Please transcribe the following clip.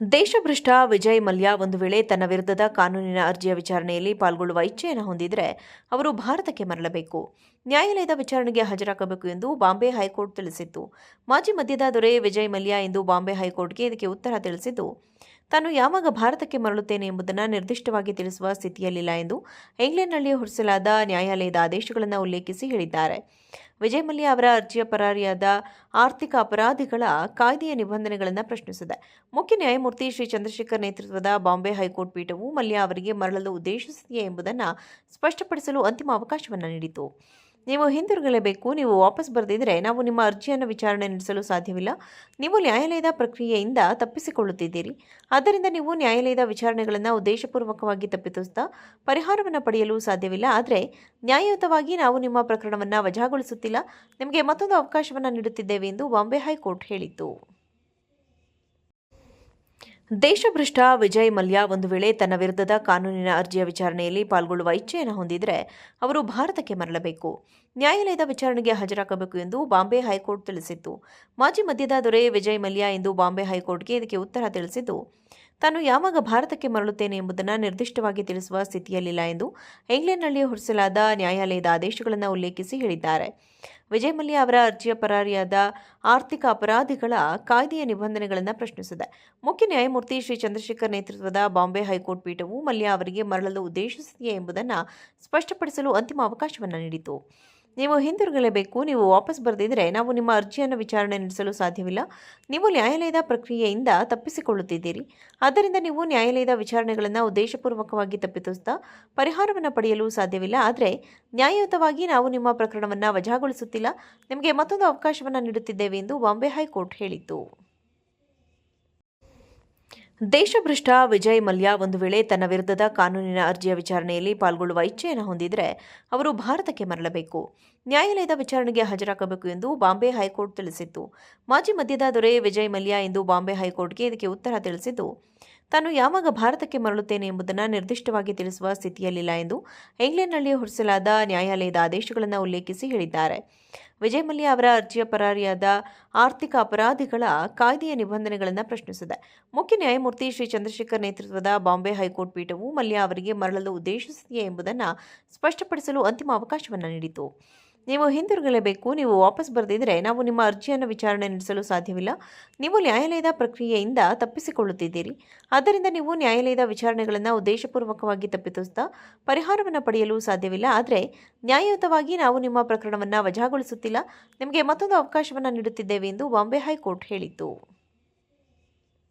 ದೇಶಭ್ರಷ್ಟ ವಿಜಯ್ ಮಲ್ಯ ಒಂದು ವೇಳೆ ತನ್ನ ವಿರುದ್ಧದ ಕಾನೂನಿನ ಅರ್ಜಿಯ ವಿಚಾರಣೆಯಲ್ಲಿ ಪಾಲ್ಗೊಳ್ಳುವ ಇಚ್ಛೆಯನ್ನು ಹೊಂದಿದರೆ ಅವರು ಭಾರತಕ್ಕೆ ಮರಳಬೇಕು. ನ್ಯಾಯಾಲಯದ ವಿಚಾರಣೆಗೆ ಹಾಜರಾಗಬೇಕು ಎಂದು ಬಾಂಬೆ ಹೈಕೋರ್ಟ್ ತಿಳಿಸಿತ್ತು. ಮಾಜಿ ಮಧ್ಯದ ದೊರೆ ವಿಜಯ್ ಮಲ್ಯ ಇಂದು ಬಾಂಬೆ ಹೈಕೋರ್ಟ್ಗೆ ಇದಕ್ಕೆ ಉತ್ತರ ತಿಳಿಸಿದ್ದು ತಾನು ಯಾವಾಗ ಭಾರತಕ್ಕೆ ಮರಳುತ್ತೇನೆ ಎಂಬುದನ್ನು ನಿರ್ದಿಷ್ಟವಾಗಿ ತಿಳಿಸುವ ಸ್ಥಿತಿಯಲ್ಲಿಲ್ಲ ಎಂದು ಇಂಗ್ಲೆಂಡ್ನಲ್ಲಿ ಹೊರಡಿಸಲಾದ ನ್ಯಾಯಾಲಯದ ಆದೇಶಗಳನ್ನು ಉಲ್ಲೇಖಿಸಿ ಹೇಳಿದ್ದಾರೆ. ವಿಜಯ್ ಮಲ್ಯ ಅವರ ಅರ್ಜಿಯ ಪರಾರಿಯಾದ ಆರ್ಥಿಕ ಅಪರಾಧಿಗಳ ಕಾಯ್ದೆಯ ನಿಬಂಧನೆಗಳನ್ನು ಪ್ರಶ್ನಿಸಿದೆ. ಮುಖ್ಯ ನ್ಯಾಯಮೂರ್ತಿ ಶ್ರೀ ಚಂದ್ರಶೇಖರ್ ನೇತೃತ್ವದ ಬಾಂಬೆ ಹೈಕೋರ್ಟ್ ಪೀಠವು ಮಲ್ಯ ಅವರಿಗೆ ಮರಳಲು ಉದ್ದೇಶಿಸಿದೆಯೇ ಎಂಬುದನ್ನು ಸ್ಪಷ್ಟಪಡಿಸಲು ಅಂತಿಮ ಅವಕಾಶವನ್ನು ನೀಡಿತು. ನೀವು ಹಿಂದಿರುಗಲೇಬೇಕು ನೀವು ವಾಪಸ್ ಬರೆದಿದ್ದರೆ ನಾವು ನಿಮ್ಮ ಅರ್ಜಿಯನ್ನು ವಿಚಾರಣೆ ನಡೆಸಲು ಸಾಧ್ಯವಿಲ್ಲ. ನೀವು ನ್ಯಾಯಾಲಯದ ಪ್ರಕ್ರಿಯೆಯಿಂದ ತಪ್ಪಿಸಿಕೊಳ್ಳುತ್ತಿದ್ದೀರಿ. ಆದ್ದರಿಂದ ನೀವು ನ್ಯಾಯಾಲಯದ ವಿಚಾರಣೆಗಳನ್ನು ಉದ್ದೇಶಪೂರ್ವಕವಾಗಿ ತಪ್ಪಿಸುತ್ತಾ ಪರಿಹಾರವನ್ನು ಪಡೆಯಲು ಸಾಧ್ಯವಿಲ್ಲ. ಆದರೆ ನ್ಯಾಯಯುತವಾಗಿ ನಾವು ನಿಮ್ಮ ಪ್ರಕರಣವನ್ನು ವಜಾಗೊಳಿಸುತ್ತಿಲ್ಲ. ನಿಮಗೆ ಮತ್ತೊಂದು ಅವಕಾಶವನ್ನು ನೀಡುತ್ತಿದ್ದೇವೆ ಎಂದು ಬಾಂಬೆ ಹೈಕೋರ್ಟ್ ಹೇಳಿತ್ತು. ದೇಶಭ್ರಷ್ಟ ವಿಜಯ್ ಮಲ್ಯ ಒಂದು ವೇಳೆ ತನ್ನ ವಿರುದ್ಧದ ಕಾನೂನಿನ ಅರ್ಜಿಯ ವಿಚಾರಣೆಯಲ್ಲಿ ಪಾಲ್ಗೊಳ್ಳುವ ಇಚ್ಛೆಯನ್ನು ಹೊಂದಿದರೆ ಅವರು ಭಾರತಕ್ಕೆ ಮರಳಬೇಕು. ನ್ಯಾಯಾಲಯದ ವಿಚಾರಣೆಗೆ ಹಾಜರಾಗಬೇಕು ಎಂದು ಬಾಂಬೆ ಹೈಕೋರ್ಟ್ ತಿಳಿಸಿತ್ತು. ಮಾಜಿ ಮಧ್ಯದ ದೊರೆ ವಿಜಯ್ ಮಲ್ಯ ಇಂದು ಬಾಂಬೆ ಹೈಕೋರ್ಟ್ಗೆ ಇದಕ್ಕೆ ಉತ್ತರ ತಿಳಿಸಿದ್ದು ತಾನು ಯಾವಾಗ ಭಾರತಕ್ಕೆ ಮರಳುತ್ತೇನೆ ಎಂಬುದನ್ನು ನಿರ್ದಿಷ್ಟವಾಗಿ ತಿಳಿಸುವ ಸ್ಥಿತಿಯಲ್ಲಿಲ್ಲ ಎಂದು ಇಂಗ್ಲೆಂಡ್ನಲ್ಲಿ ಹೊರಡಿಸಲಾದ ನ್ಯಾಯಾಲಯದ ಆದೇಶಗಳನ್ನು ಉಲ್ಲೇಖಿಸಿ ಹೇಳಿದ್ದಾರೆ. ವಿಜಯ್ ಮಲ್ಯ ಅವರ ಅರ್ಜಿಯ ಪರಾರಿಯಾದ ಆರ್ಥಿಕ ಅಪರಾಧಿಗಳ ಕಾಯ್ದೆಯ ನಿಬಂಧನೆಗಳನ್ನು ಪ್ರಶ್ನಿಸಿದೆ. ಮುಖ್ಯ ನ್ಯಾಯಮೂರ್ತಿ ಶ್ರೀ ಚಂದ್ರಶೇಖರ್ ನೇತೃತ್ವದ ಬಾಂಬೆ ಹೈಕೋರ್ಟ್ ಪೀಠವು ಮಲ್ಯ ಅವರಿಗೆ ಮರಳಲು ಉದ್ದೇಶಿಸಿದೆಯೇ ಎಂಬುದನ್ನು ಸ್ಪಷ್ಟಪಡಿಸಲು ಅಂತಿಮ ಅವಕಾಶವನ್ನು ನೀಡಿತು. ನೀವು ಹಿಂದಿರುಗಲೇಬೇಕು ನೀವು ವಾಪಸ್ ಬರೆದಿದ್ದರೆ ನಾವು ನಿಮ್ಮ ಅರ್ಜಿಯನ್ನು ವಿಚಾರಣೆ ನಡೆಸಲು ಸಾಧ್ಯವಿಲ್ಲ. ನೀವು ನ್ಯಾಯಾಲಯದ ಪ್ರಕ್ರಿಯೆಯಿಂದ ತಪ್ಪಿಸಿಕೊಳ್ಳುತ್ತಿದ್ದೀರಿ. ಆದ್ದರಿಂದ ನೀವು ನ್ಯಾಯಾಲಯದ ವಿಚಾರಣೆಗಳನ್ನು ಉದ್ದೇಶಪೂರ್ವಕವಾಗಿ ತಪ್ಪಿಸುತ್ತಾ ಪರಿಹಾರವನ್ನು ಪಡೆಯಲು ಸಾಧ್ಯವಿಲ್ಲ. ಆದರೆ ನ್ಯಾಯಯುತವಾಗಿ ನಾವು ನಿಮ್ಮ ಪ್ರಕರಣವನ್ನು ವಜಾಗೊಳಿಸುತ್ತಿಲ್ಲ. ನಿಮಗೆ ಮತ್ತೊಂದು ಅವಕಾಶವನ್ನು ನೀಡುತ್ತಿದ್ದೇವೆ ಎಂದು ಬಾಂಬೆ ಹೈಕೋರ್ಟ್ ಹೇಳಿತ್ತು. ದೇಶಭ್ರಷ್ಟ ವಿಜಯ್ ಮಲ್ಯ ಒಂದು ವೇಳೆ ತನ್ನ ವಿರುದ್ಧದ ಕಾನೂನಿನ ಅರ್ಜಿಯ ವಿಚಾರಣೆಯಲ್ಲಿ ಪಾಲ್ಗೊಳ್ಳುವ ಇಚ್ಛೆಯನ್ನು ಹೊಂದಿದರೆ ಅವರು ಭಾರತಕ್ಕೆ ಮರಳಬೇಕು. ನ್ಯಾಯಾಲಯದ ವಿಚಾರಣೆಗೆ ಹಾಜರಾಗಬೇಕು ಎಂದು ಬಾಂಬೆ ಹೈಕೋರ್ಟ್ ತಿಳಿಸಿತ್ತು. ಮಾಜಿ ಮದ್ಯದ ದೊರೆ ವಿಜಯ್ ಮಲ್ಯ ಇಂದು ಬಾಂಬೆ ಹೈಕೋರ್ಟ್ಗೆ ಇದಕ್ಕೆ ಉತ್ತರ ತಿಳಿಸಿದ್ದು, ತಾನು ಯಾವಾಗ ಭಾರತಕ್ಕೆ ಮರಳುತ್ತೇನೆ ಎಂಬುದನ್ನು ನಿರ್ದಿಷ್ಟವಾಗಿ ತಿಳಿಸುವ ಸ್ಥಿತಿಯಲ್ಲಿಲ್ಲ ಎಂದು ಇಂಗ್ಲೆಂಡ್ನಲ್ಲಿ ಹೊರಡಿಸಲಾದ ನ್ಯಾಯಾಲಯದ ಆದೇಶಗಳನ್ನು ಉಲ್ಲೇಖಿಸಿ ಹೇಳಿದ್ದಾರೆ. ವಿಜಯ್ ಮಲ್ಯ ಅವರ ಅರ್ಜಿಯ ಪರಾರಿಯಾದ ಆರ್ಥಿಕ ಅಪರಾಧಿಗಳ ಕಾಯ್ದೆಯ ನಿಬಂಧನೆಗಳನ್ನು ಪ್ರಶ್ನಿಸಿದೆ. ಮುಖ್ಯ ನ್ಯಾಯಮೂರ್ತಿ ಶ್ರೀ ಚಂದ್ರಶೇಖರ್ ನೇತೃತ್ವದ ಬಾಂಬೆ ಹೈಕೋರ್ಟ್ ಪೀಠವು ಮಲ್ಯ ಅವರಿಗೆ ಮರಳಲು ಉದ್ದೇಶಿಸಿದೆಯೇ ಎಂಬುದನ್ನು ಸ್ಪಷ್ಟಪಡಿಸಲು ಅಂತಿಮ ಅವಕಾಶವನ್ನು ನೀಡಿತು. ನೀವು ಹಿಂದಿರುಗಲೇಬೇಕು ನೀವು ವಾಪಸ್ ಬರೆದಿದ್ದರೆ ನಾವು ನಿಮ್ಮ ಅರ್ಜಿಯನ್ನು ವಿಚಾರಣೆ ನಡೆಸಲು ಸಾಧ್ಯವಿಲ್ಲ. ನೀವು ನ್ಯಾಯಾಲಯದ ಪ್ರಕ್ರಿಯೆಯಿಂದ ತಪ್ಪಿಸಿಕೊಳ್ಳುತ್ತಿದ್ದೀರಿ. ಆದ್ದರಿಂದ ನೀವು ನ್ಯಾಯಾಲಯದ ವಿಚಾರಣೆಗಳನ್ನು ಉದ್ದೇಶಪೂರ್ವಕವಾಗಿ ತಪ್ಪಿಸುತ್ತಾ ಪರಿಹಾರವನ್ನು ಪಡೆಯಲು ಸಾಧ್ಯವಿಲ್ಲ. ಆದರೆ ನ್ಯಾಯಯುತವಾಗಿ ನಾವು ನಿಮ್ಮ ಪ್ರಕರಣವನ್ನು ವಜಾಗೊಳಿಸುತ್ತಿಲ್ಲ. ನಿಮಗೆ ಮತ್ತೊಂದು ಅವಕಾಶವನ್ನು ನೀಡುತ್ತಿದ್ದೇವೆ ಎಂದು ಬಾಂಬೆ ಹೈಕೋರ್ಟ್ ಹೇಳಿತ್ತು.